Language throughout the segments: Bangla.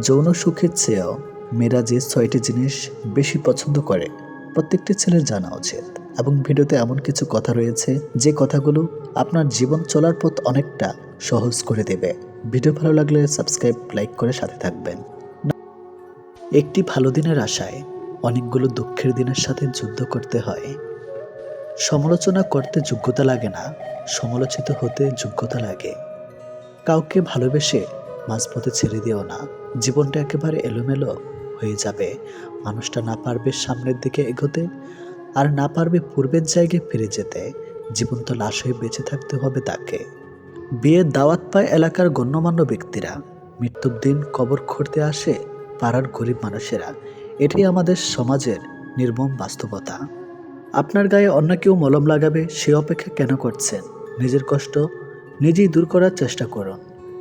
যৌন সুখের চেয়েও মেয়েরা যে ছয়টি জিনিস বেশি পছন্দ করে, প্রত্যেকটি ছেলের জানা উচিত। এবং ভিডিওতে এমন কিছু কথা রয়েছে, যে কথাগুলো আপনার জীবন চলার পথ অনেকটা সহজ করে দেবে। ভিডিও ভালো লাগলে সাবস্ক্রাইব, লাইক করে সাথে থাকবেন। একটি ভালো দিনের আশায় অনেকগুলো দুঃখের দিনের সাথে যুদ্ধ করতে হয়। সমালোচনা করতে যোগ্যতা লাগে না, সমালোচিত হতে যোগ্যতা লাগে। কাউকে ভালোবেসে মাঝপথে ছেড়ে দিও না। জীবনটা একেবারে এলোমেলো হয়ে যাবে। মানুষটা না পারবে সামনের দিকে এগোতে আর না পারবে পূর্বের জায়গায় ফিরে যেতে। জীবন তো লাশ হয়ে বেঁচে থাকতে হবে তাকে। বিয়ের দাওয়াত পায় এলাকার গণ্যমান্য ব্যক্তিরা। মৃত্যুর দিন কবর খুঁড়তে আসে পাড়ার গরিব মানুষেরা। এটাই আমাদের সমাজের নির্মম বাস্তবতা। আপনার গায়ে অন্য কেউ মলম লাগাবে সে অপেক্ষা কেন করছেন? নিজের কষ্ট নিজেই দূর করার চেষ্টা করুন।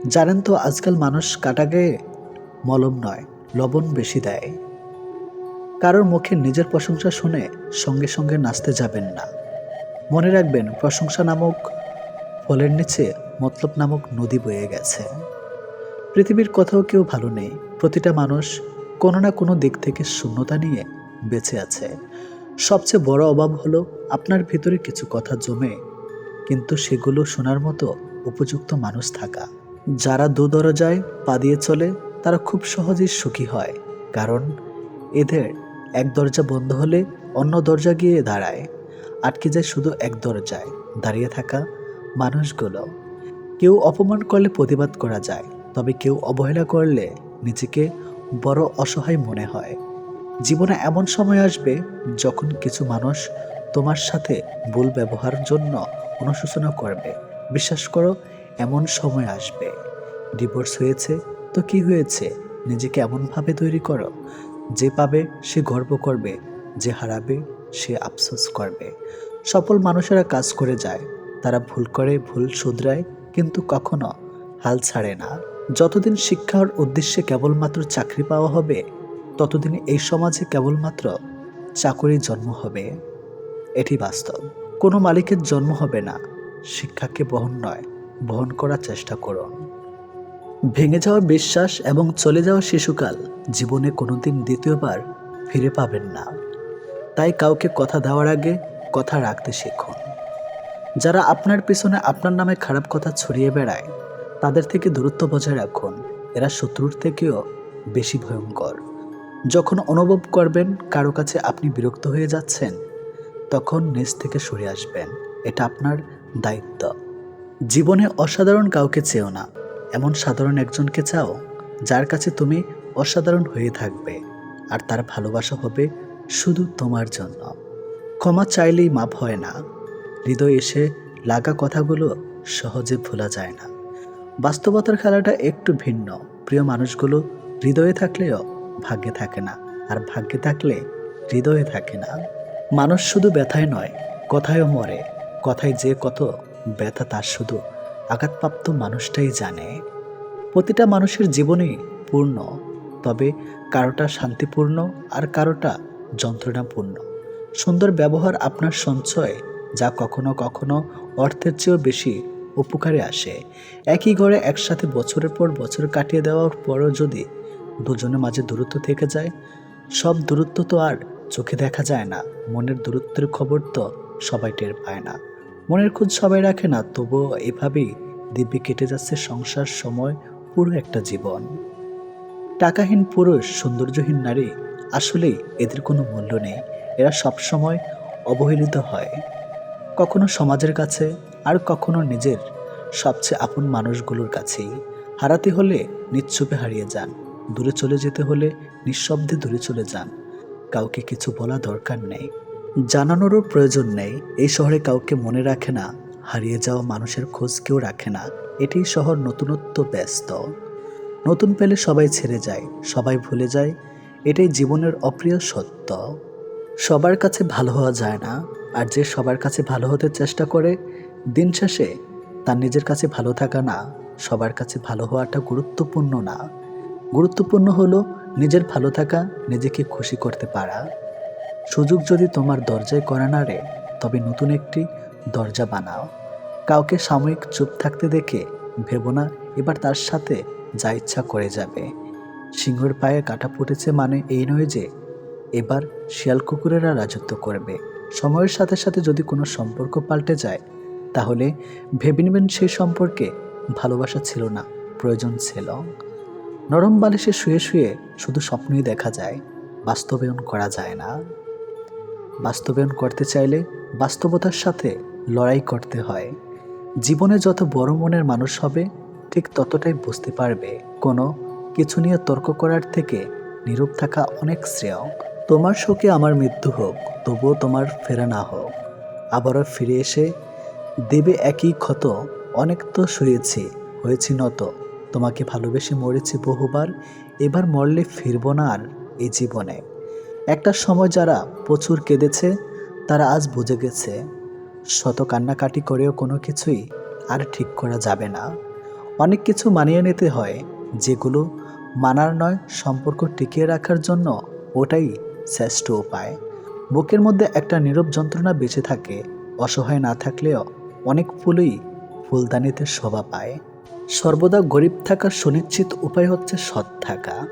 জানেন তো আজকাল মানুষ কাটা গায়ে মলম নয়, লবণ বেশি দেয়। কারোর মুখে নিজের প্রশংসা শুনে সঙ্গে সঙ্গে নাচতে যাবেন না। মনে রাখবেন, প্রশংসা নামক ফলের নিচে মতলব নামক নদী বয়ে গেছে। পৃথিবীর কোথাও কেউ ভালো নেই। প্রতিটা মানুষ কোনো না কোনো দিক থেকে শূন্যতা নিয়ে বেঁচে আছে। সবচেয়ে বড় অভাব হলো আপনার ভিতরে কিছু কথা জমে, কিন্তু সেগুলো শোনার মতো উপযুক্ত মানুষ থাকা। যারা দু দরজায় পা দিয়ে চলে তারা খুব সহজেই সুখী হয়, কারণ এদের এক দরজা বন্ধ হলে অন্য দরজা গিয়ে দাঁড়ায়। আটকে যায় শুধু এক দরজায়, দাঁড়িয়ে থাকা মানুষগুলো। কেউ অপমান করলে প্রতিবাদ করা যায়, তবে কেউ অবহেলা করলে নিজেকে বড় অসহায় মনে হয়। জীবনে এমন সময় আসবে যখন কিছু মানুষ তোমার সাথে ভুল ব্যবহার জন্য অনুশোচনা করবে। বিশ্বাস করো, এমন সময় আসবে। ডিভোর্স হয়েছে তো কি হয়েছে? নিজেকে এমনভাবে তৈরি করো, যে পাবে সে গর্ব করবে, যে হারাবে সে আফসোস করবে। সফল মানুষেরা কাজ করে যায়, তারা ভুল করে, ভুল শুধরায়, কিন্তু কখনো হাল ছাড়ে না। যতদিন শিক্ষার উদ্দেশ্যে কেবলমাত্র চাকরি পাওয়া হবে, ততদিন এই সমাজে কেবলমাত্র চাকরির জন্ম হবে। এটি বাস্তব। কোনো মালিকের জন্ম হবে না। শিক্ষাকে বহন নয়, বহন করার চেষ্টা করুন। ভেঙে যাওয়া বিশ্বাস এবং চলে যাওয়া শিশুকাল জীবনে কোনোদিন দ্বিতীয়বার ফিরে পাবেন না। তাই কাউকে কথা দেওয়ার আগে কথা রাখতে শিখুন। যারা আপনার পিছনে আপনার নামে খারাপ কথা ছড়িয়ে বেড়ায়, তাদের থেকে দূরত্ব বজায় রাখুন। এরা শত্রুর থেকেও বেশি ভয়ঙ্কর। যখন অনুভব করবেন কারও কাছে আপনি বিরক্ত হয়ে যাচ্ছেন, তখন নিজ থেকে সরে আসবেন। এটা আপনার দায়িত্ব। জীবনে অসাধারণ কাউকে চেও না। এমন সাধারণ একজনকে চাও, যার কাছে তুমি অসাধারণ হয়ে থাকবে, আর তার ভালোবাসা হবে শুধু তোমার জন্য। ক্ষমা চাইলেই মাপ হয় না। হৃদয় এসে লাগা কথাগুলো সহজে ভোলা যায় না। বাস্তবতার খেলাটা একটু ভিন্ন। প্রিয় মানুষগুলো হৃদয়ে থাকলেও ভাগ্যে থাকে না, আর ভাগ্যে থাকলে হৃদয়ে থাকে না। মানুষ শুধু ব্যথায় নয়, কথায়ও মরে। কথায় যে কত ব্যথা, তার শুধু আঘাতপ্রাপ্ত মানুষটাই জানে, প্রতিটা মানুষের জীবনই পূর্ণ, তবে কারোটা শান্তিপূর্ণ আর কারোটা যন্ত্রণাপূর্ণ। সুন্দর ব্যবহার আপনার সঞ্চয়, যা কখনো কখনো অর্থের চেয়েও বেশি উপকারে আসে। একই ঘরে একসাথে বছরের পর বছর কাটিয়ে দেওয়ার পরও যদি দুজনের মাঝে দূরত্ব থেকে যায়, সব দূরত্ব তো আর চোখে দেখা যায় না, মনের দূরত্বের খবর তো সবাই টের পায় না। মনের খোঁজ সবাই রাখে না, তবুও এভাবেই দিব্যি কেটে যাচ্ছে সংসার, সময়, পুরো একটা জীবন। টাকাহীন পুরুষ, সৌন্দর্যহীন নারী আসলেই এদের কোনো মূল্য নেই। এরা সবসময় অবহেলিত হয়। কখনো সমাজের কাছে আর কখনো নিজের সবচেয়ে আপন মানুষগুলোর কাছেই। হারাতে হলে নিচ্ছুপে হারিয়ে যান। দূরে চলে যেতে হলে নিঃশব্দে দূরে চলে যান। কাউকে কিছু বলা দরকার নেই। জানানোরও প্রয়োজন নেই। এই শহরে কাউকে মনে রাখে না, হারিয়ে যাওয়া মানুষের খোঁজ কেউ রাখে না। এটি শহর নতুনত্ব ব্যস্ত। নতুন পেলে সবাই ছেড়ে যায়, সবাই ভুলে যায়, এটাই জীবনের অপ্রিয় সত্য। সবার কাছে ভালো হওয়া যায় না, আর যে সবার কাছে ভালো হতে চেষ্টা করে, দিন শেষে তার নিজের কাছে ভালো থাকা না, সবার কাছে ভালো হওয়াটা গুরুত্বপূর্ণ না। গুরুত্বপূর্ণ হলো নিজের ভালো থাকা, নিজেকে খুশি করতে পারা। সুযোগ যদি তোমার দরজায় করা না রে তবে নতুন একটি দরজা বানাও। কাউকে সাময়িক চুপ থাকতে দেখে ভেবো না, এবার তার সাথে যা ইচ্ছা করে যাবে। সিংহের পায়ে কাটা ফুটেছে মানে এই নয় যে, এবার শিয়াল কুকুরেরা রাজত্ব করবে। সময়ের সাথে সাথে যদি কোনো সম্পর্ক পাল্টে যায়, তাহলে ভেবে নেবেন সেই সম্পর্কে ভালোবাসা ছিল না, প্রয়োজন ছিল। নরম বালিশে শুয়ে শুয়ে শুধু স্বপ্নই দেখা যায়, বাস্তবায়ন করা যায় না। বাস্তবায়ন করতে চাইলে বাস্তবতার সাথে লড়াই করতে হয়। জীবনে যত বড় মনের মানুষ হবে, ঠিক ততটাই বুঝতে পারবে। কোনো কিছু নিয়ে তর্ক করার থেকে নীরব থাকা অনেক শ্রেয়। তোমার শোকে আমার মৃত্যু হোক, তবুও তোমার ফেরা না হোক। আবারও ফিরে এসে দেবে একই ক্ষত, অনেক তো শুয়েছি, হয়েছি নত। তোমাকে ভালোবেসে মরেছি বহুবার, এবার মরলে ফিরব না আর এই জীবনে। একটা সময় যারা প্রচুর কেঁদেছে, তারা আজ বুঝে গেছে। শত কান্নাকাটি করেও কোনো কিছুই আর ঠিক করা যাবে না। অনেক কিছু মানিয়ে নিতে হয়, যেগুলো মানার নয়, সম্পর্ক টিকিয়ে রাখার জন্য ওটাই শ্রেষ্ঠ উপায়। বুকের মধ্যে একটা নীরব যন্ত্রণা বেঁচে থাকে, অসহায় না থাকলেও অনেক ফুলই ফুলদানিতে শোভা পায়। সর্বদা গরিব থাকার সুনিশ্চিত উপায় হচ্ছে সৎ থাকা।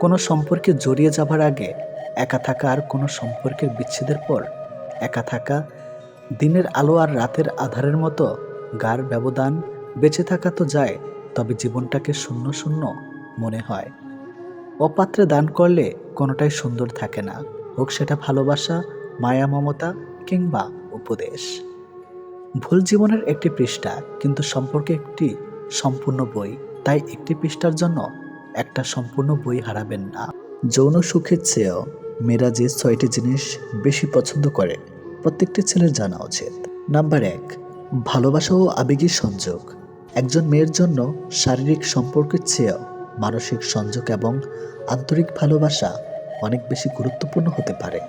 কোনো সম্পর্কে জড়িয়ে যাবার আগে একা থাকা আর কোনো সম্পর্কের বিচ্ছেদের পর, একা থাকা, দিনের আলো আর রাতের আধারের মতো গার ব্যবধান বেঁচে থাকা তো যায়, তবে জীবনটাকে শূন্য শূন্য মনে হয়। অপাত্রে দান করলে কোনোটাই সুন্দর থাকে না, হোক সেটা ভালোবাসা, মায়া, মমতা কিংবা উপদেশ। ভুল জীবনের একটি পৃষ্ঠা কিন্তু সম্পর্কে একটি সম্পূর্ণ বই, তাই একটি পৃষ্ঠার জন্য একটা সম্পূর্ণ বই হারাবেন না। যৌন সুখের চেয়েও মেয়েরা যে ছয়টি জিনিস বেশি পছন্দ করে। প্রত্যেকটি ছেলের জানা উচিত। নাম্বার এক, ভালোবাসা ও আবেগী সংযোগ। একজন মেয়ের জন্য শারীরিক সম্পর্কের চেয়েও মানসিক সংযোগ এবং আন্তরিক ভালোবাসা অনেক বেশি গুরুত্বপূর্ণ হতে পারে।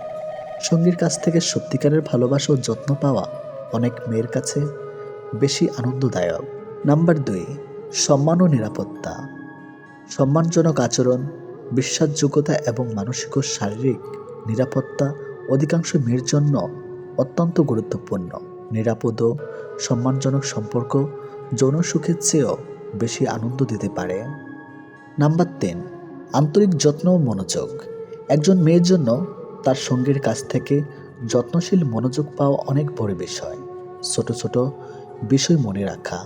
সঙ্গীর কাছ থেকে সত্যিকারের ভালোবাসা ও যত্ন পাওয়া অনেক মেয়ের কাছে বেশি আনন্দদায়ক। নাম্বার দুই, সম্মান ও নিরাপত্তা। সম্মানজনক আচরণ বিশ্বাসযোগ্যতা এবং মানসিক ও শারীরিক নিরাপত্তা অধিকাংশ মেয়ের জন্য অত্যন্ত গুরুত্বপূর্ণ। নিরাপদ ও সম্মানজনক সম্পর্ক যৌন সুখের চেয়েও বেশি আনন্দ দিতে পারে। নাম্বার তিন, আন্তরিক যত্ন ও মনোযোগ। একজন মেয়ের জন্য তার সঙ্গীর কাছ থেকে যত্নশীল মনোযোগ পাওয়া অনেক বড় বিষয়। ছোট ছোট বিষয় মনে রাখা,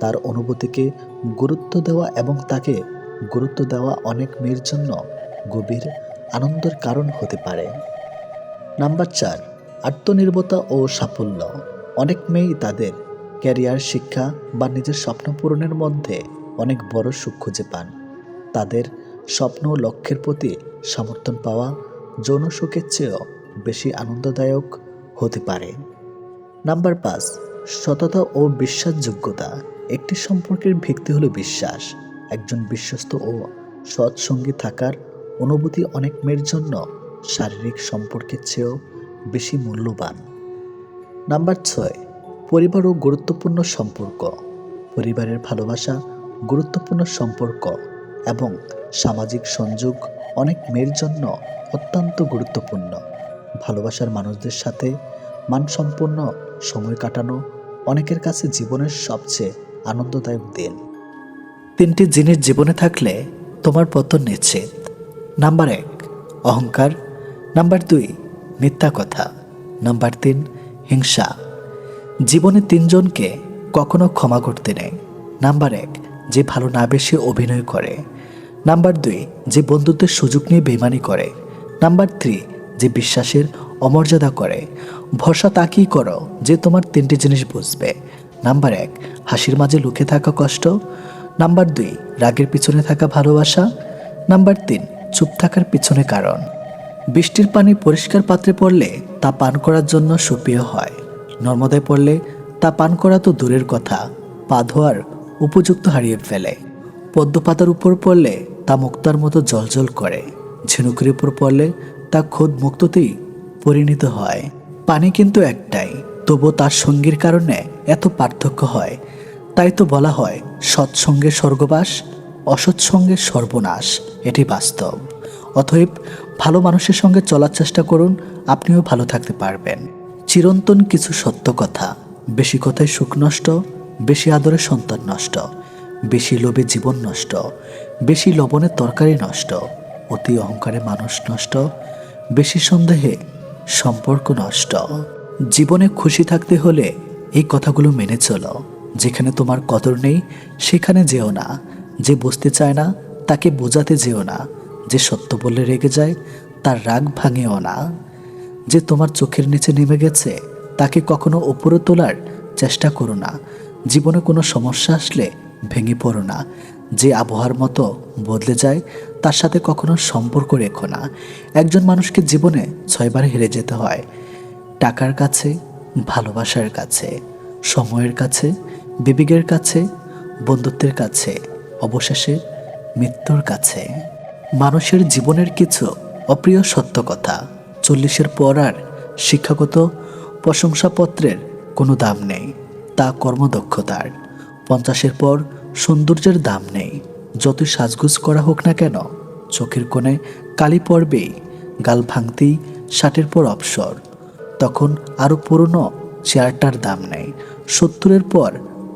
তার অনুভূতিকে গুরুত্ব দেওয়া এবং তাকে গুরুত্ব দেওয়া অনেক মেয়ের জন্য গভীর আনন্দের কারণ হতে পারে। নাম্বার চার, আত্মনির্ভরতা ও সাফল্য। অনেক মেয়েই তাদের ক্যারিয়ার, শিক্ষা বা নিজের স্বপ্ন পূরণের মধ্যে অনেক বড় সুখ খুঁজে পান। তাদের স্বপ্ন ও লক্ষ্যের প্রতি সমর্থন পাওয়া যৌন সুখের চেয়েও বেশি আনন্দদায়ক হতে পারে। নাম্বার পাঁচ, সততা ও বিশ্বাসযোগ্যতা। একটি সম্পর্কের ভিত্তি হলো বিশ্বাস। একজন বিশ্বস্ত ও সৎসঙ্গী থাকার অনুভূতি অনেক মেয়ের জন্য শারীরিক সম্পর্কের চেয়েও বেশি মূল্যবান। নাম্বার ছয়, পরিবার ও গুরুত্বপূর্ণ সম্পর্ক। পরিবারের ভালোবাসা, গুরুত্বপূর্ণ সম্পর্ক এবং সামাজিক সংযোগ অনেক মেয়ের জন্য অত্যন্ত গুরুত্বপূর্ণ। ভালোবাসার মানুষদের সাথে মানসম্পন্ন সময় কাটানো অনেকের কাছে জীবনের সবচেয়ে আনন্দদায়ক দিন। তিনটি জিনিস জীবনে থাকলে তোমার পতন নিশ্চিত। নাম্বার এক, অহংকার। নাম্বার দুই, মিথ্যা কথা। নাম্বার তিন, হিংসা। জীবনে তিনজনকে কখনো ক্ষমা করতে নেই। নাম্বার এক, যে ভালো না বেশি অভিনয় করে। নাম্বার দুই, যে বন্ধুত্বের সুযোগ নিয়ে বেমানি করে। নাম্বার থ্রি, যে বিশ্বাসের অমর্যাদা করে। ভরসা তাকেই করো যে তোমার তিনটি জিনিস বুঝবে। নাম্বার এক, হাসির মাঝে লুকে থাকা কষ্ট। নাম্বার দুই, রাগের পিছনে থাকা ভালোবাসা। নাম্বার তিন, চুপ থাকার পিছনে কারণ। বৃষ্টির পানি পরিষ্কার পাত্রে পড়লে তা পান করার জন্য সুপ্রিয় হয়। নর্মদায় পড়লে তা পান করা তো দূরের কথা, পা ধোয়ার উপযুক্ত হারিয়ে ফেলে। পদ্ম পাতার উপর পড়লে তা মুক্তার মতো জলজল করে। ঝিনুকের উপর পড়লে তা খোদ মুক্ততেই পরিণত হয়। পানি কিন্তু একটাই তবু তার সঙ্গীর কারণে এত পার্থক্য হয় তাই তো বলা হয়, সৎসঙ্গে স্বর্গবাস, অসৎসঙ্গে সর্বনাশ। এটি বাস্তব। অতএব ভালো মানুষের সঙ্গে চলার চেষ্টা করুন, আপনিও ভালো থাকতে পারবেন। চিরন্তন কিছু সত্য কথা, বেশি কথায় সুখ নষ্ট, বেশি আদরে সন্তান নষ্ট, বেশি লোভে জীবন নষ্ট, বেশি লবণে তরকারি নষ্ট, অতি অহংকারে মানুষ নষ্ট, বেশি সন্দেহে সম্পর্ক নষ্ট। জীবনে খুশি থাকতে হলে এই কথাগুলো মেনে চলো। যেখানে তোমার কদর নেই, সেখানে যেও না। যে বসতে চায় না, তাকে বোঝাতে যেও না। যে সত্য বললে রেগে যায়, তার রাগ ভাঙেও না। যে তোমার চোখের নিচে নেমে গেছে, তাকে কখনো ওপরে তোলার চেষ্টা করো না। জীবনে কোনো সমস্যা আসলে ভেঙে পড়ো না। যে আবহাওয়ার মতো বদলে যায়, তার সাথে কখনো সম্পর্ক রেখো না। একজন মানুষকে জীবনে ছয়বার হেরে যেতে হয়। টাকার কাছে, ভালোবাসার কাছে, সময়ের কাছে বিবেকের কাছে, বন্ধুত্বের কাছে, অবশেষে মৃত্যুর কাছে। মানুষের জীবনের কিছু অপ্রিয় সত্য কথা চল্লিশের পর আর শিক্ষাগত প্রশংসাপত্রের কোনো দাম নেই, তা কর্মদক্ষতার। পঞ্চাশের পর সৌন্দর্যের দাম নেই, যতই সাজগুজ করা হোক না কেন, চোখের কোণে কালি পড়বেই, গাল ভাঙতেই ষাটের পর অবসর। তখন আরও পুরনো চেয়ারটার দাম নেই, সত্তরের পর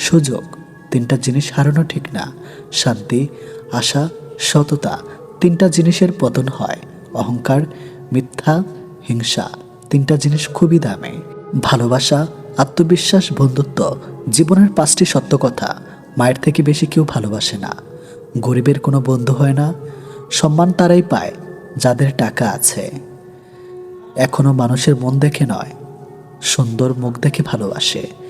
সুযোগ। তিনটা জিনিস হারানো ঠিক না। শান্তি, আশা, সততা। তিনটা জিনিসের পতন হয়। অহংকার, মিথ্যা, হিংসা। তিনটা জিনিস খুবই দামে। ভালোবাসা, আত্মবিশ্বাস, বন্ধুত্ব। জীবনের পাঁচটি সত্য কথা। মায়ের থেকে বেশি কেউ ভালোবাসে না। গরিবের কোনো বন্ধু হয় না। সম্মান তারাই পায়, যাদের টাকা আছে। এখনও মানুষের মন দেখে নয়। সুন্দর মুখ দেখে ভালোবাসে।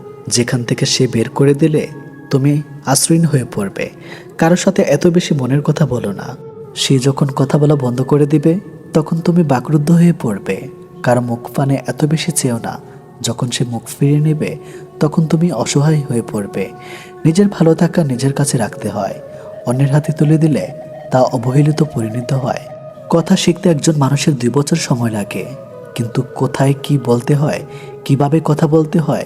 যেখান থেকে সে বের করে দিলে তুমি আশ্রয়ীন হয়ে পড়বে। কারোর সাথে এত বেশি মনের কথা বলো না। সে যখন কথা বলা বন্ধ করে দিবে, তখন তুমি বাকরুদ্ধ হয়ে পড়বে। কারও মুখ পানে এত বেশি চেয়েও না। যখন সে মুখ ফিরিয়ে নেবে, তখন তুমি অসহায় হয়ে পড়বে। নিজের ভালো থাকা নিজের কাছে রাখতে হয়। অন্যের হাতে তুলে দিলে তা অবহেলিত পরিণত হয়। কথা শিখতে একজন মানুষের দুই বছর সময় লাগে। কিন্তু কোথায় কি বলতে হয়, কীভাবে কথা বলতে হয়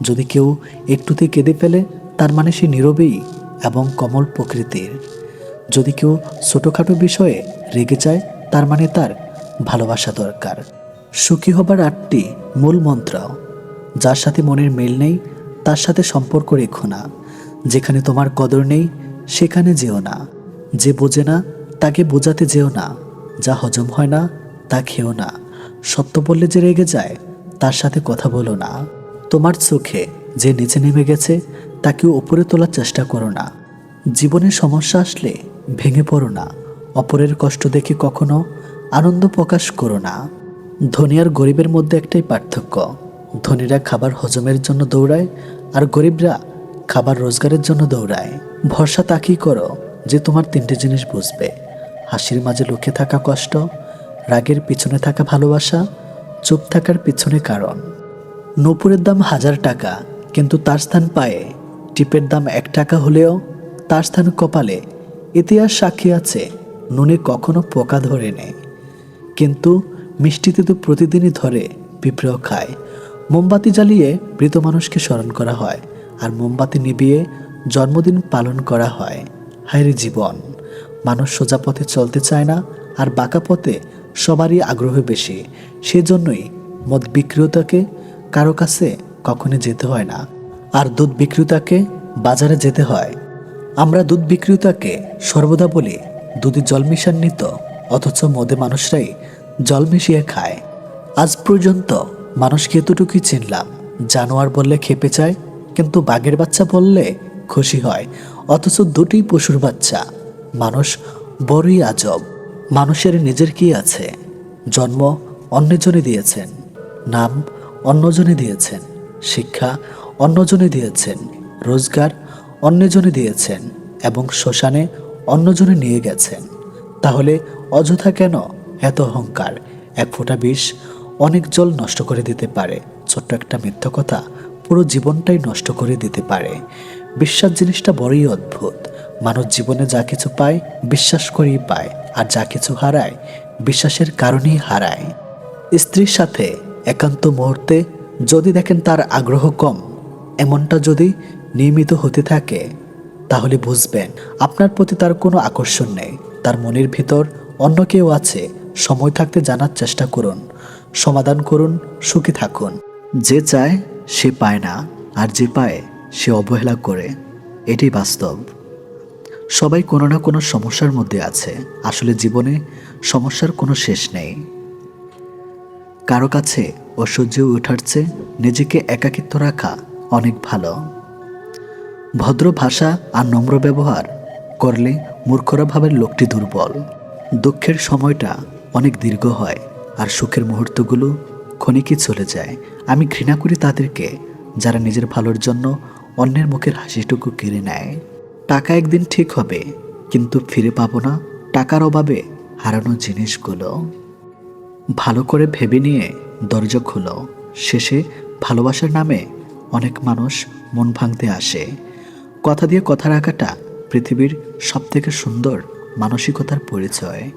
যদি কেউ একটুতে কেঁদে ফেলে, তার মানে সে নীরবেই এবং কমল প্রকৃতির। যদি কেউ ছোটোখাটো বিষয়ে রেগে যায়, তার মানে তার ভালোবাসা দরকার। সুখী হবার আটটি মূল মন্ত্র। যার সাথে মনের মিল নেই, তার সাথে সম্পর্ক রেখো না। যেখানে তোমার কদর নেই, সেখানে যেও না। যে বোঝে না, তাকে বোঝাতে যেও না। যা হজম হয় না, তা খেও না। সত্য বললে যে রেগে যায়, তার সাথে কথা বলো না। তোমার চোখে যে নিচে নেমে গেছে, তাকে উপরে তোলার চেষ্টা করো না। জীবনে সমস্যা আসলে ভেঙে পড়ো না। অপরের কষ্ট দেখে কখনো আনন্দ প্রকাশ করো না। ধনী আর গরিবের মধ্যে একটাই পার্থক্য। ধনীরা খাবার হজমের জন্য দৌড়ায় আর গরিবরা খাবার রোজগারের জন্য দৌড়ায়। ভরসা তাকেই করো যে তোমার তিনটে জিনিস বুঝবে। হাসির মাঝে লুকিয়ে থাকা কষ্ট, রাগের পিছনে থাকা ভালোবাসা, চুপ থাকার পিছনে কারণ। নূপুরের দাম হাজার টাকা, কিন্তু তার স্থান পায়ে। টিপের দাম এক টাকা হলেও তার স্থান কপালে। ইতিহাস সাক্ষী আছে, নুনে কখনো পোকা ধরে নেয় কিন্তু মিষ্টিতে তো প্রতিদিনই ধরে পিঁপড়েও খায়। মোমবাতি জ্বালিয়ে মৃত মানুষকে স্মরণ করা হয়, আর মোমবাতি নিবিয়ে জন্মদিন পালন করা হয়। হায়রে জীবন! মানুষ সোজা পথে চলতে চায় না, আর বাঁকা পথে সবারই আগ্রহ বেশি। সেজন্যই মদ বিক্রেতাকে কারও কাছে কখনো যেতে হয় না। আর দুধ বিক্রেতাকে বাজারে যেতে হয়। আমরা দুধ বিক্রেতাকে সর্বদা বলি, দুধে জল মিশান নিত অথচ মদে মানুষরাই জল মিশিয়ে খায়। আজ পর্যন্ত মানুষকে এতটুকুই চিনলাম, জানোয়ার বললে খেপে চায় কিন্তু বাঘের বাচ্চা বললে খুশি হয়, অথচ দুটোই পশুর বাচ্চা। মানুষ বড়ই আজব, মানুষের নিজের কি আছে? জন্ম অন্যজনে দিয়েছেন। নাম অন্যজনে দিয়েছেন শিক্ষা, অন্যজনে দিয়েছেন রোজগার, অন্যজনে দিয়েছেন এবং শ্মশানে অন্যজনে নিয়ে গেছেন। তাহলে অযথা কেন এত অহংকার? এক ফোঁটা বিষ অনেক জল নষ্ট করে দিতে পারে। ছোট্ট একটা মিথ্যা কথা পুরো জীবনটাই নষ্ট করে দিতে পারে। বিশ্বাস জিনিসটা বড়ই অদ্ভুত। মানুষ জীবনে যা কিছু পায়, বিশ্বাস করেই পায়। আর যা কিছু হারায়, বিশ্বাসের কারণেই হারায়। স্ত্রীর সাথে একান্ত মুহূর্তে যদি দেখেন তার আগ্রহ কম, এমনটা যদি নিয়মিত হতে থাকে, তাহলে বুঝবেন আপনার প্রতি তার কোনো আকর্ষণ নেই। তার মনের ভিতর অন্য কেউ আছে, সময় থাকতে জানার চেষ্টা করুন, সমাধান করুন, সুখী থাকুন। যে চায়, সে পায় না, আর যে পায়, সে অবহেলা করে। এটাই বাস্তব। সবাই কোনো না কোনো সমস্যার মধ্যে আছে। আসলে জীবনে সমস্যার কোনো শেষ নেই। কারও কাছে অসহ্য ওঠার চেয়ে নিজেকে একাকিত্ব রাখা অনেক ভালো। ভদ্র ভাষা আর নম্র ব্যবহার করলে মূর্খরা ভাবের লোকটি দুর্বল। দুঃখের সময়টা অনেক দীর্ঘ হয় আর সুখের মুহূর্তগুলো ক্ষণিকই চলে যায়। আমি ঘৃণা করি তাদেরকে যারা নিজের ভালোর জন্য অন্যের মুখের হাসিটুকু কেড়ে নেয়। টাকা একদিন ঠিক হবে, কিন্তু ফিরে পাবো না। টাকার অভাবে হারানো জিনিসগুলো। ভালো করে ভেবে নিয়ে দরজা খুলো। শেষে ভালোবাসার নামে অনেক মানুষ মন ভাঙতে আসে। কথা দিয়ে কথা রাখাটা পৃথিবীর সবথেকে সুন্দর মানসিকতার পরিচয়।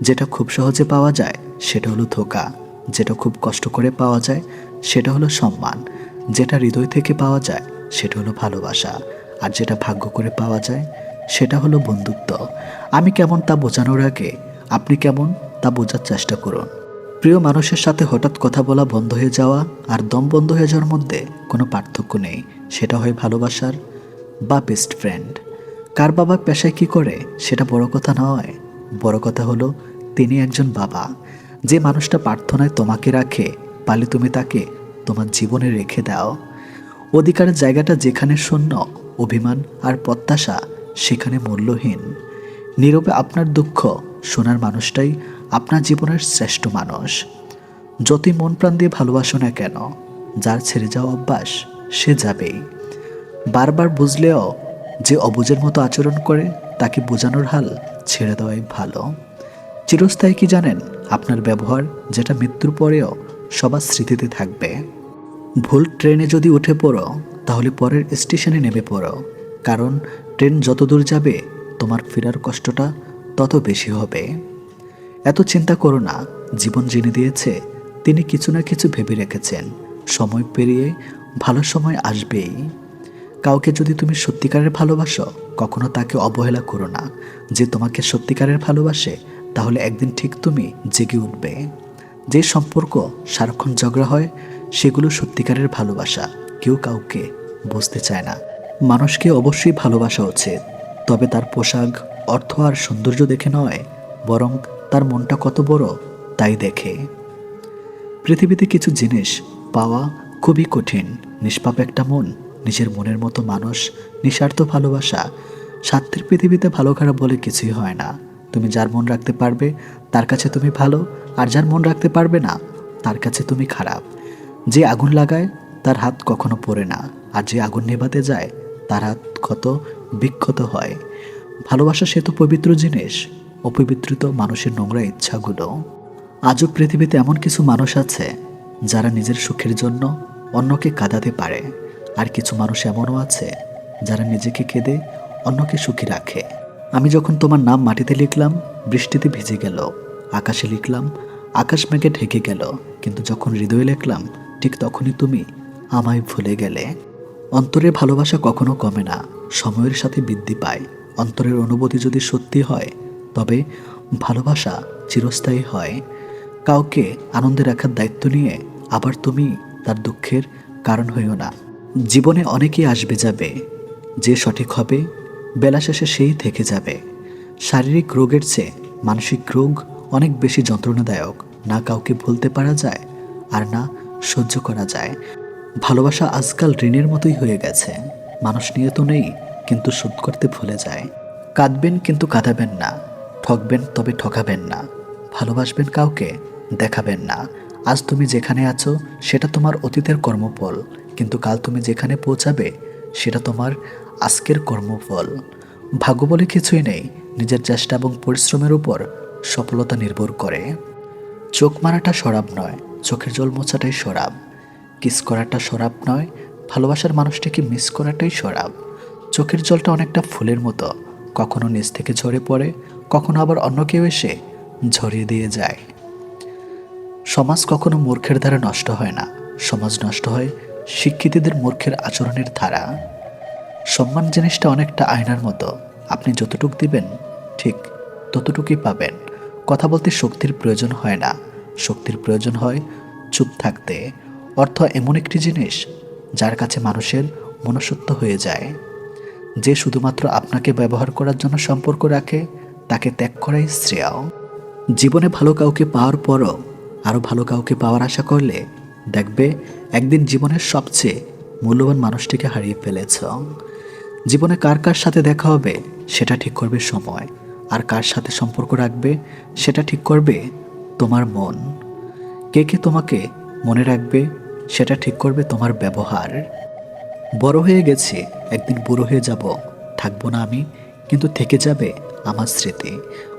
যেটা খুব সহজে পাওয়া যায়, সেটা হলো ধোকা। যেটা খুব কষ্ট করে পাওয়া যায়, সেটা হলো সম্মান। যেটা হৃদয় থেকে পাওয়া যায়, সেটা হলো ভালোবাসা। আর যেটা ভাগ্য করে পাওয়া যায়, সেটা হলো বন্ধুত্ব। আমি কেমন তা বোঝানোর আগে আপনি কেমন তা বোঝার চেষ্টা করুন। প্রিয় মানুষের সাথে হঠাৎ কথা বলা বন্ধ হয়ে যাওয়া আর দম বন্ধ হয়ে যাওয়ার মধ্যে কোনো পার্থক্য নেই, সেটা হয় ভালোবাসার বা বেস্ট ফ্রেন্ড কার বাবা পেশায় কি করে, সেটা বড় কথা নয়। বড় কথা হলো, তিনি একজন বাবা। যে মানুষটা প্রার্থনায় তোমাকে রাখে, পালে তুমি তাকে তোমার জীবনে রেখে দাও। অধিকারের জায়গাটা যেখানে শূন্য, অভিমান আর প্রত্যাশা, সেখানে মূল্যহীন। নীরবে আপনার দুঃখ, শোনার মানুষটাই আপনার জীবনের শ্রেষ্ঠ মানুষ। যতই মন প্রাণ দিয়ে ভালোবাসো না কেন, যার ছেড়ে যাওয়া অভ্যাস, সে যাবেই। বারবার বুঝলেও যে অবুজের মতো আচরণ করে, তাকে বোঝানোর হাল ছেড়ে দেওয়াই ভালো। চিরস্থায়ী কি জানেন, আপনার ব্যবহার যেটা মৃত্যুর পরেও সবার স্মৃতিতে থাকবে। ভুল ট্রেনে যদি উঠে পড়ো, তাহলে পরের স্টেশনে নেমে পড়ো। কারণ ট্রেন যত দূর যাবে, তোমার ফেরার কষ্টটা তত বেশি হবে। এত চিন্তা করো না, জীবন জেনে দিয়েছে, তিনি কিছু না কিছু ভেবে রেখেছেন। সময় পেরিয়ে ভালো সময় আসবেই। কাউকে যদি তুমি সত্যিকারের ভালোবাসো, কখনো তাকে অবহেলা করো না। যে তোমাকে সত্যিকারের ভালোবাসে, তাহলে একদিন ঠিক তুমি জেগে উঠবে। যে সম্পর্ক সারাক্ষণ ঝগড়া হয়, সেগুলো সত্যিকারের ভালোবাসা। কেউ কাউকে বুঝতে চায় না। মানুষকে অবশ্যই ভালোবাসা উচিত। তবে তার পোশাক, অর্থ আর সৌন্দর্য দেখে নয়, বরং তার মনটা কত বড় তাই দেখে। পৃথিবীতে কিছু জিনিস পাওয়া খুবই কঠিন, নিষ্পাপ একটা মন, নিজের মনের মতো মানুষ, নিঃস্বার্থ ভালোবাসা। স্বার্থের পৃথিবীতে ভালো খারাপ বলে কিছুই হয় না। তুমি যার মন রাখতে পারবে, তার কাছে তুমি ভালো, আর যার মন রাখতে পারবে না, তার কাছে তুমি খারাপ। যে আগুন লাগায়, তার হাত কখনো পড়ে না, আর যে আগুন নেভাতে যায়, তার হাত কত বিক্ষত হয়। ভালোবাসা সে তো পবিত্র জিনিস অপবিত্রিত মানুষের নোংরা ইচ্ছাগুলো। আজও পৃথিবীতে এমন কিছু মানুষ আছে, যারা নিজের সুখের জন্য অন্যকে কাঁদাতে পারে। আর কিছু মানুষ এমনও আছে, যারা নিজেকে কেঁদে অন্যকে সুখী রাখে। আমি যখন তোমার নাম মাটিতে লিখলাম, বৃষ্টিতে ভিজে গেল। আকাশে লিখলাম, আকাশ মেঘে ঢেকে গেল। কিন্তু যখন হৃদয়ে লিখলাম, ঠিক তখনই তুমি আমায় ভুলে গেলে। অন্তরের ভালোবাসা কখনো কমে না, সময়ের সাথে বৃদ্ধি পায়। অন্তরের অনুভূতি যদি সত্যি হয় তবে ভালোবাসা চিরস্থায়ী হয়। কাউকে আনন্দে রাখার দায়িত্ব নিয়ে আবার তুমি তার দুঃখের কারণ হইও না। জীবনে অনেকেই আসবে যাবে। যে সঠিক হবে, বেলা শেষে সেই থেকে যাবে। শারীরিক রোগের চেয়ে মানসিক রোগ অনেক বেশি যন্ত্রণাদায়ক। না কাউকে ভুলতে পারা যায়, আর না সহ্য করা যায়। ভালোবাসা আজকাল ঋণের মতোই হয়ে গেছে। মানুষ নিয়ে তো নেই, কিন্তু শোধ করতে ভুলে যায়। কাঁদবেন, কিন্তু কাঁদাবেন না। ঠকবেন, তবে ঠকাবেন না। ভালোবাসবেন কাউকে, দেখাবেন না। আজ তুমি যেখানে আছো, সেটা তোমার অতীতের কর্মফল। কিন্তু কাল তুমি যেখানে পৌঁছাবে, সেটা তোমার আজকের কর্মফল। ভাগ্য বলে কিছুই নেই। নিজের চেষ্টা এবং পরিশ্রমের উপর সফলতা নির্ভর করে। চোখ মারাটা সরাব নয়, চোখের জল মোছাটাই সরাব। কিস করাটা সরাব নয়, ভালোবাসার মানুষটিকে মিস করাটাই সরাব। চোখের জলটা অনেকটা ফুলের মতো, কখনো নিচ থেকে ঝরে পড়ে কখনো আবার অন্য কেউ এসে ঝরিয়ে দিয়ে যায়। সমাজ কখনো মূর্খের দ্বারা নষ্ট হয় না। সমাজ নষ্ট হয় শিক্ষিতদের মূর্খের আচরণের ধারা। সম্মান জিনিসটা অনেকটা আয়নার মতো। আপনি যতটুক দিবেন, ঠিক ততটুকুই পাবেন। কথা বলতে শক্তির প্রয়োজন হয় না। শক্তির প্রয়োজন হয় চুপ থাকতে। অর্থ এমন একটি জিনিস যার কাছে মানুষের মনুষ্যত্ব হয়ে যায়। যে শুধুমাত্র আপনাকে ব্যবহার করার জন্য সম্পর্ক রাখে তাকে ত্যাগ করাই শ্রেয়। জীবনে ভালো কাউকে পাওয়ার পরও আরও ভালো কাউকে পাওয়ার আশা করলে দেখবে একদিন জীবনের সবচেয়ে মূল্যবান মানুষটিকে হারিয়ে ফেলেছ। জীবনে কার কার সাথে দেখা হবে সেটা ঠিক করবে সময়, আর কার সাথে সম্পর্ক রাখবে সেটা ঠিক করবে তোমার মন। কে কে তোমাকে মনে রাখবে সেটা ঠিক করবে তোমার ব্যবহার। বড় হয়ে গেছি, একদিন বুড়ো হয়ে যাব, থাকব না আমি, কিন্তু থেকে যাবে আমার স্মৃতি।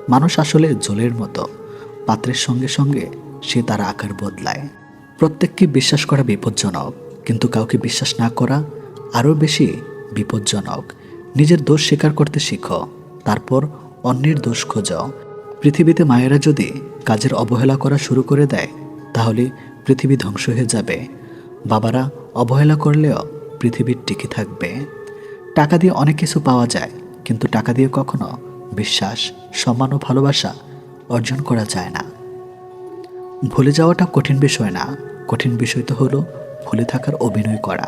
মানুষ আসলে জলের মতো। পাত্রের সঙ্গে সঙ্গে সে তার আকার বদলায়। প্রত্যেককে বিশ্বাস করা বিপজ্জনক, কিন্তু কাউকে বিশ্বাস না করা আরও বেশি বিপজ্জনক। নিজের দোষ স্বীকার করতে শিখো, তারপর অন্যের দোষ খোঁজো। পৃথিবীতে মায়েরা যদি কাজের অবহেলা করা শুরু করে দেয়, তাহলে পৃথিবী ধ্বংস হয়ে যাবে। বাবারা অবহেলা করলেও পৃথিবীর টিকে থাকবে। টাকা দিয়ে অনেক কিছু পাওয়া যায়, কিন্তু টাকা দিয়ে কখনো বিশ্বাস, সম্মান ও ভালোবাসা অর্জন করা যায় না। ভুলে যাওয়াটা কঠিন বিষয় না। কঠিন বিষয় তো হলো ভুলে থাকার অভিনয় করা।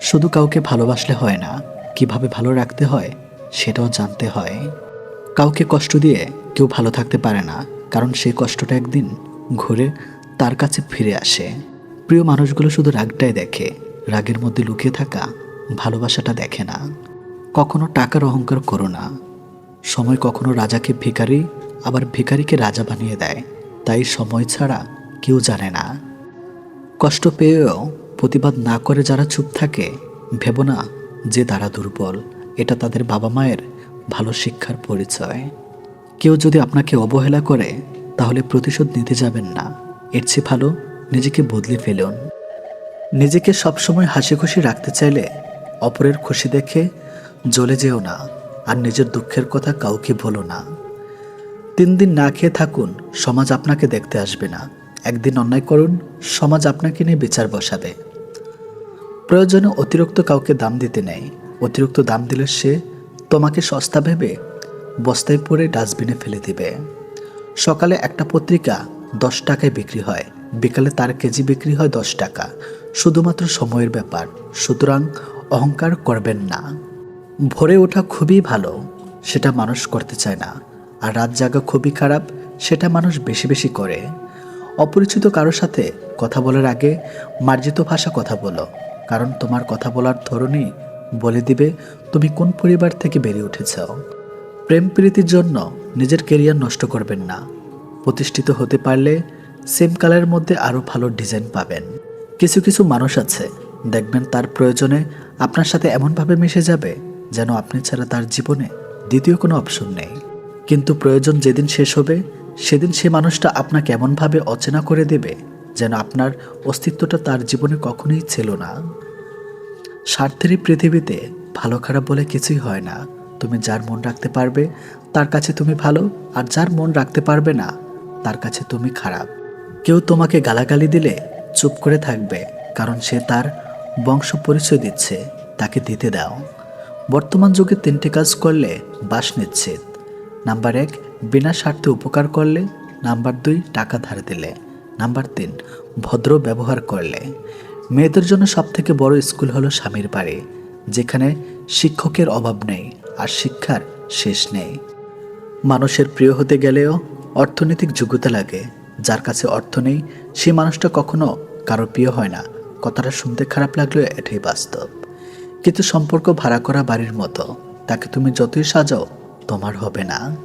শুধু কাউকে ভালোবাসলে হয় না, কীভাবে ভালো রাখতে হয় সেটাও জানতে হয়। কাউকে কষ্ট দিয়ে কেউ ভালো থাকতে পারে না, কারণ সেই কষ্টটা একদিন ঘুরে তার কাছে ফিরে আসে। প্রিয় মানুষগুলো শুধু রাগটাই দেখে, রাগের মধ্যে লুকিয়ে থাকা ভালোবাসাটা দেখে না। কখনো টাকার অহংকার করো না। সময় কখনো রাজাকে ভিখারি, আবার ভিখারিকে রাজা বানিয়ে দেয়। তাই সময় ছাড়া কেউ জানে না। কষ্ট পেয়েও প্রতিবাদ না করে যারা চুপ থাকে, ভেব না যে তারা দুর্বল। এটা তাদের বাবা মায়ের ভালো শিক্ষার পরিচয়। কেউ যদি আপনাকে অবহেলা করে, তাহলে প্রতিশোধ নিতে যাবেন না। এর চেয়ে ভালো নিজেকে বদলে ফেলুন। নিজেকে সবসময় হাসি খুশি রাখতে চাইলে অপরের খুশি দেখে জ্বলে যেও না। আর নিজের দুঃখের কথা কাউকে বলো না। তিন দিন না খেয়ে থাকুন, সমাজ আপনাকে দেখতে আসবে না। একদিন অন্যায় করুন, সমাজ আপনাকে নিয়ে বিচার বসাবে। প্রয়োজনে অতিরিক্ত কাউকে দাম দিতে নেই। অতিরিক্ত দাম দিলে সে তোমাকে সস্তা ভেবে বস্তায় পরে ডাস্টবিনে ফেলে দিবে। সকালে একটা পত্রিকা দশ টাকায় বিক্রি হয়। বিকালে তার কেজি বিক্রি হয় দশ টাকা। শুধুমাত্র সময়ের ব্যাপার। সুতরাং অহংকার করবেন না। ভোরে ওঠা খুবই ভালো, সেটা মানুষ করতে চায় না। আর রাত জাগা খুবই খারাপ, সেটা মানুষ বেশি বেশি করে। অপরিচিত কারোর সাথে কথা বলার আগে মার্জিত ভাষা কথা বলো, কারণ তোমার কথা বলার ধরনই বলে দিবে তুমি কোন পরিবার থেকে বেরিয়ে উঠেছ। প্রেম প্রীতির জন্য নিজের কেরিয়ার নষ্ট করবেন না। প্রতিষ্ঠিত হতে পারলে সেম কালারের মধ্যে আরও ভালো ডিজাইন পাবেন। কিছু কিছু মানুষ আছে, দেখবেন তার প্রয়োজনে আপনার সাথে এমনভাবে মিশে যাবে যেন আপনি ছাড়া তার জীবনে দ্বিতীয় কোনো অপশন নেই। কিন্তু প্রয়োজন যেদিন শেষ হবে, সেদিন সে মানুষটা আপনাকে এমনভাবে অচেনা করে দেবে যেন আপনার অস্তিত্বটা তার জীবনে কখনোই ছিল না। স্বার্থের এই পৃথিবীতে ভালো খারাপ বলে কিছুই হয় না। তুমি যার মন রাখতে পারবে, তার কাছে তুমি ভালো, আর যার মন রাখতে পারবে না, তার কাছে তুমি খারাপ। কেউ তোমাকে গালাগালি দিলে চুপ করে থাকবে, কারণ সে তার বংশ পরিচয় দিচ্ছে, তাকে দিতে দাও। বর্তমান যুগে তিনটি কাজ করলে বাস নিশ্চিত। নাম্বার এক, বিনা স্বার্থে উপকার করলে। নাম্বার দুই, টাকা ধার দিলে। নাম্বার তিন, ভদ্র ব্যবহার করলে। মেয়েদের জন্য সবথেকে বড় স্কুল হলো স্বামীর বাড়ি, যেখানে শিক্ষকের অভাব নেই আর শিক্ষার শেষ নেই। মানুষের প্রিয় হতে গেলেও অর্থনৈতিক যোগ্যতা লাগে। যার কাছে অর্থ নেই, সে মানুষটা কখনো কারও প্রিয় হয় না। কথাটা শুনতে খারাপ লাগলেও এটাই বাস্তব। কিন্তু সম্পর্ক ভাড়া করা বাড়ির মতো। তাকে তুমি যতই সাজাও, তোমার হবে না।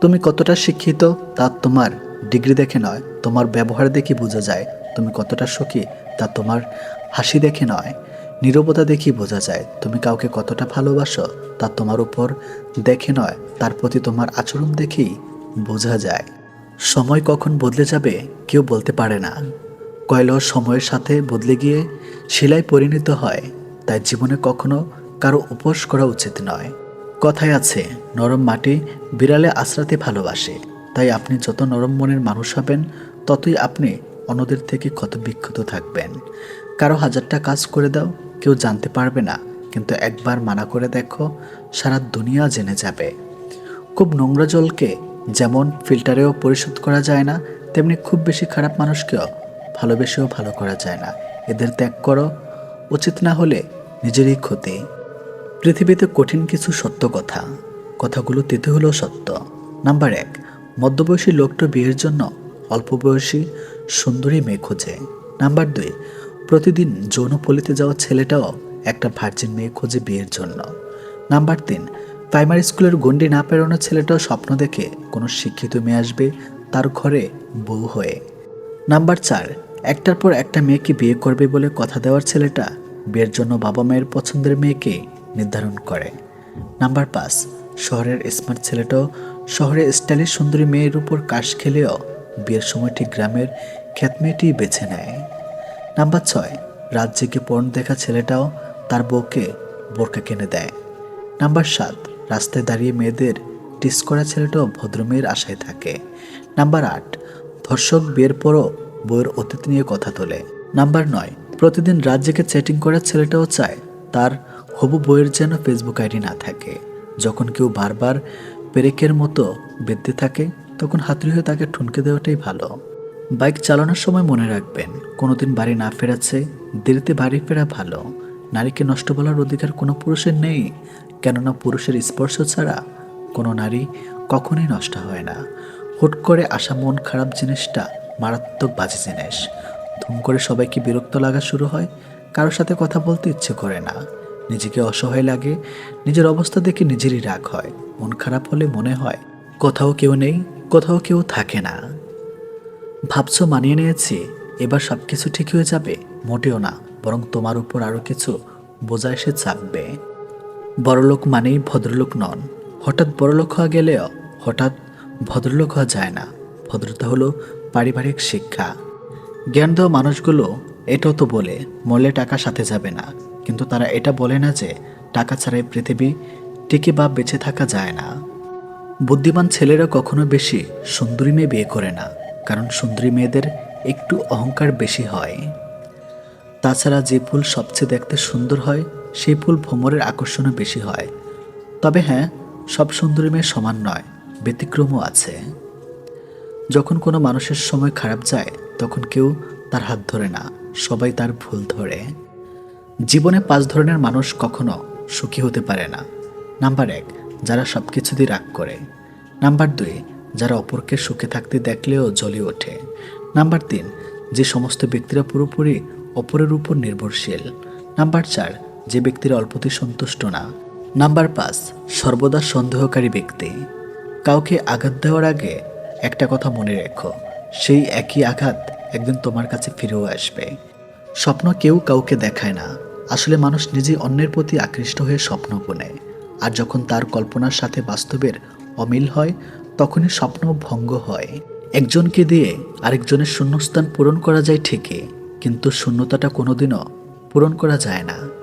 তুমি কতটা শিক্ষিত, তা তোমার ডিগ্রি দেখে নয়, তোমার ব্যবহার দেখে বোঝা যায়। তুমি কতটা সুখী, তা তোমার হাসি দেখে নয়। নীরবতা দেখেই বোঝা যায়, তুমি কাউকে কতটা ভালোবাসো, তা তোমার উপর দেখে নয়, তার প্রতি তোমার আচরণ দেখেই বোঝা যায়। সময় কখন বদলে যাবে, কেউ বলতে পারে না। কয়লা সময়ের সাথে বদলে গিয়ে শিলায় পরিণত হয়। তাই জীবনে কখনো কারও উপোস করা উচিত নয়। কথায় আছে, নরম মাটি বিড়ালে আশ্রাতে ভালোবাসে। তাই আপনি যত নরম মনের মানুষ হবেন, ততই আপনি অন্যদের থেকে ক্ষত বিক্ষত থাকবেন। কারও হাজারটা কাজ করে দাও, কেউ জানতে পারবে না। কিন্তু একবার মানা করে দেখো, সারা দুনিয়া জেনে যাবে। খুব নোংরা জলকে যেমন ফিল্টারেও পরিশোধ করা যায় না, তেমনি খুব বেশি খারাপ মানুষকেও ভালোবেসেও ভালো করা যায় না। এদের ত্যাগ করো। উচিত না হলে নিজেরই ক্ষতি। পৃথিবীতে কঠিন কিছু সত্য কথা। কথাগুলো তেতে হলেও সত্য। নাম্বার এক, মধ্যবয়সী লোকটা বিয়ের জন্য অল্প বয়সী সুন্দরী মেয়ে খোঁজে। নাম্বার দুই, প্রতিদিন যৌনপল্লিতে যাওয়া ছেলেটাও একটা ভার্জিন মেয়ে খোঁজে বিয়ের জন্য। নাম্বার তিন প্রাইমারি স্কুলের গণ্ডি না পেরোনো ছেলেটাও স্বপ্ন দেখে কোনো শিক্ষিত মেয়ে আসবে তার ঘরে বউ হয়ে। নাম্বার চার, একটার পর একটা মেয়েকে বিয়ে করবে বলে কথা দেওয়ার ছেলেটা বিয়ের জন্য বাবা মায়ের পছন্দের মেয়েকে নির্ধারণ করে। নাম্বার পাঁচ, শহরের স্মার্ট ছেলেটাও শহরে স্টাইলিশ সুন্দরী মেয়ের উপর কাশ খেলেও বিয়ের সময় ঠিক গ্রামের খ্যাত মেয়েটি বেছে নেয়। নাম্বার ছয়, রাত জেগে পর্ন দেখা ছেলেটাও তার বউকে বোরকা কিনে দেয়। নাম্বার সাত, রাস্তায় দাঁড়িয়ে মেয়েদের টিস করা ছেলেটাও ভদ্রমেয়ের আশায় থাকে। নাম্বার আট, ধর্ষক বিয়ের পরও বইয়ের অতীত নিয়ে কথা তোলে। নাম্বার নয় প্রতিদিন রাত জেগে চ্যাটিং করা ছেলেটাও চায়। তার হবু বইয়ের যেন ফেসবুক আইডি না থাকে। যখন কেউ বারবার পেরেকের মতো বেঁধতে থাকে, তখন হাতুড়ি হয়ে তাকে ঠুনকে দেওয়াটাই ভালো। বাইক চালানোর সময় মনে রাখবেন, কোনোদিন বাড়ি না ফেরাচ্ছে, দেরিতে বাড়ি ফেরা ভালো। নারীকে নষ্ট বলার অধিকার কোনো পুরুষের নেই, কেননা পুরুষের স্পর্শ ছাড়া কোনো নারী কখনোই নষ্ট হয় না। হুট করে আসা মন খারাপ জিনিসটা মারাত্মক বাজে জিনিস। ধুম করে সবাইকে বিরক্ত লাগা শুরু হয়। কারোর সাথে কথা বলতে ইচ্ছে করে না। নিজেকে অসহায় লাগে। নিজের অবস্থা দেখে নিজেরই রাগ হয়। মন খারাপ হলে মনে হয়, কোথাও কেউ নেই, কোথাও কেউ থাকে না। ভাবছ মানিয়ে নিয়েছি, এবার সব কিছু ঠিক হয়ে যাবে? মোটেও না, বরং তোমার উপর আরও কিছু বোঝা এসে চাপবে। বড়লোক মানেই ভদ্রলোক নন। হঠাৎ বড়লোক হওয়া গেলেও, হঠাৎ ভদ্রলোক হওয়া যায় না। ভদ্রতা হলো পারিবারিক শিক্ষা। জ্ঞান দেওয়া মানুষগুলো এটাও তো বলে, মরলে টাকা সাথে যাবে না। কিন্তু তারা এটা বলে না যে, টাকা ছাড়াই পৃথিবী টিকে বা বেঁচে থাকা যায় না। বুদ্ধিমান ছেলেরা কখনো বেশি সুন্দরী মেয়ে বিয়ে করে না, কারণ সুন্দরী মেয়েদের একটু অহংকার বেশি হয়। তাছাড়া যে ফুল সবচেয়ে দেখতে সুন্দর হয়, সেই ফুল ভ্রমরের আকর্ষণও বেশি হয়। তবে হ্যাঁ সব সুন্দরী মেয়ে সমান নয়, ব্যতিক্রমও আছে। যখন কোনো মানুষের সময় খারাপ যায় তখন কেউ তার হাত ধরে না, সবাই তার ভুল ধরে। জীবনে পাঁচ ধরনের মানুষ কখনো সুখী হতে পারে না। নাম্বার এক, যারা সব কিছুতেই রাগ করে। নাম্বার দুই, যারা অপরকে সুখে থাকতে দেখলেও জ্বলে ওঠে। নাম্বার তিন, যে সমস্ত ব্যক্তিরা পুরোপুরি অপরের উপর নির্ভরশীল। নাম্বার চার, যে ব্যক্তিরা অল্পতে সন্তুষ্ট না। নাম্বার পাঁচ, সর্বদা সন্দেহকারী ব্যক্তি। কাউকে আঘাত দেওয়ার আগে একটা কথা মনে রেখো। সেই একই আঘাত একদিন তোমার কাছে ফিরেও আসবে। স্বপ্ন কেউ কাউকে দেখায় না। আসলে মানুষ নিজেই অন্যের প্রতি আকৃষ্ট হয়ে স্বপ্ন বোনে আর যখন তার কল্পনার সাথে বাস্তবের অমিল হয়, তখনই স্বপ্ন ভঙ্গ হয়। একজনকে দিয়ে আরেকজনের শূন্যস্থান পূরণ করা যায় ঠিকই, কিন্তু শূন্যতাটা কোনোদিনও পূরণ করা যায় না।